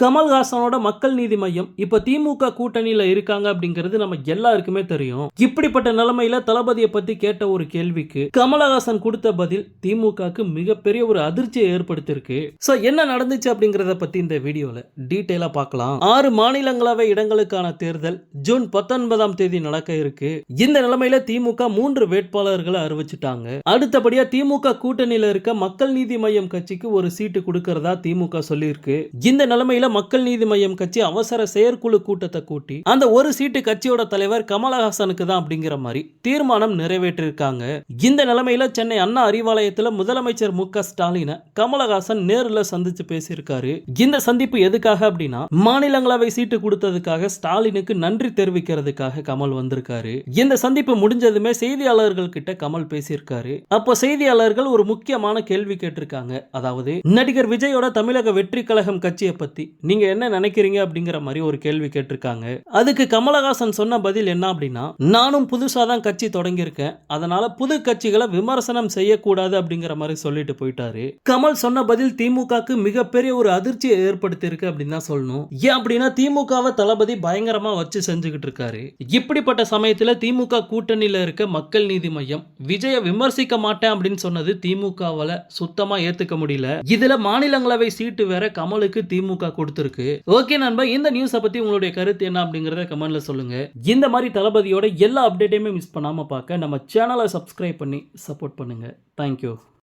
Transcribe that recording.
கமல்ஹாசனோட மக்கள் நீதி மையம். இப்ப திமுக கூட்டணியில இருக்காங்க அப்படிங்கிறது நம்ம எல்லாருக்குமே தெரியும். இப்படிப்பட்ட நிலைமையில தளபதியை பத்தி கேட்ட ஒரு கேள்விக்கு கமலஹாசன் கொடுத்த பதில் திமுகக்கு மிகப்பெரிய ஒரு அதிர்ச்சியை ஏற்படுத்தியிருக்கு. சோ என்ன நடந்துச்சு அப்படிங்கறத பத்தி இந்த வீடியோல டீட்டெயிலா பார்க்கலாம். ஆறு மாநிலங்களவை இடங்களுக்கான தேர்தல் ஜூன் பத்தொன்பதாம் தேதி நடக்க இருக்கு. இந்த நிலைமையில திமுக மூன்று வேட்பாளர்களை அறிவிச்சிட்டாங்க. அடுத்தபடியா திமுக கூட்டணியில இருக்க மக்கள் நீதி மையம் கட்சிக்கு ஒரு சீட்டு கொடுக்கறதா திமுக சொல்லியிருக்கு. இந்த நிலைமையில மக்கள் நீதி மையம் கட்சி அவசர செயற்குழு கூட்டத்தை கூட்டி அந்த ஒரு சீட்டு கட்சியோட தலைவர் கமலஹாசனுக்கு தான் அப்படிங்கிற மாதிரி தீர்மானம் நிறைவேற்றிருக்காங்க. இந்த நிலைமையில சென்னை அண்ணா அறிவாலயத்தில் முதலமைச்சர் மு க ஸ்டாலினை கமலஹாசன் நேரில் சந்திச்சு பேசியிருக்காரு. இந்த சந்திப்பு எதுக்காக அப்படின்னா மாநிலங்களவை சீட்டு கொடுத்ததுக்காக ஸ்டாலினுக்கு நன்றி தெரிவிக்கிறதுக்காக கமல் வந்திருக்காரு. இந்த சந்திப்பு முடிஞ்சதுமே செய்தியாளர்கள் கிட்ட கமல் பேசியிருக்காரு. அப்போ செய்தியாளர்கள் ஒரு முக்கியமான கேள்வி கேட்டிருக்காங்க. அதாவது நடிகர் விஜயோட தமிழக வெற்றி கழகம் கட்சியை பத்தி நீங்க என்ன நினைக்கிறீங்க அப்படிங்கிற மாதிரி ஒரு கேள்வி கேட்டிருக்காங்க. அதுக்கு கமலஹாசன் சொன்ன பதில் என்ன அப்படின்னா நானும் புதுசா தான் கட்சி தொடங்கியிருக்கேன். அதனால புது கட்சிகளை விமர்சனம் செய்யக்கூடாது அப்படிங்கிற மாதிரி சொல்லிட்டு போயிட்டாரு. கமல் சொன்ன பதில் திமுகக்கு மிகப்பெரிய ஒரு அதிர்ச்சியை ஏற்படுத்தி இருக்கு அப்படின்னு தான் சொல்லணும். ஏன் அப்படின்னா திமுகவை தளபதி பயங்கரமா வச்சு செஞ்சுக்கிட்டு இருக்காரு. இப்படிப்பட்ட சமயத்துல திமுக கூட்டணியில இருக்க மக்கள் நீதி மையம் விஜய விமர்சிக்க மாட்டேன் அப்படின்னு சொன்னது திமுகவால சுத்தமா ஏத்துக்க முடியல. இதுல மாநிலங்களவை சீட்டு வேற கமலுக்கு திமுக கொடுத்துருக்கு. ஓகே நண்பா இந்த நியூஸை பற்றி உங்களுடைய கருத்து என்ன அப்படிங்கிறத கமெண்ட்ல சொல்லுங்க. இந்த மாதிரி தளபதியோட எல்லா அப்டேட்டையுமே மிஸ் பண்ணாமல் பார்க்க நம்ம சேனலை சப்ஸ்கிரைப் பண்ணி சப்போர்ட் பண்ணுங்கள் தேங்க்யூ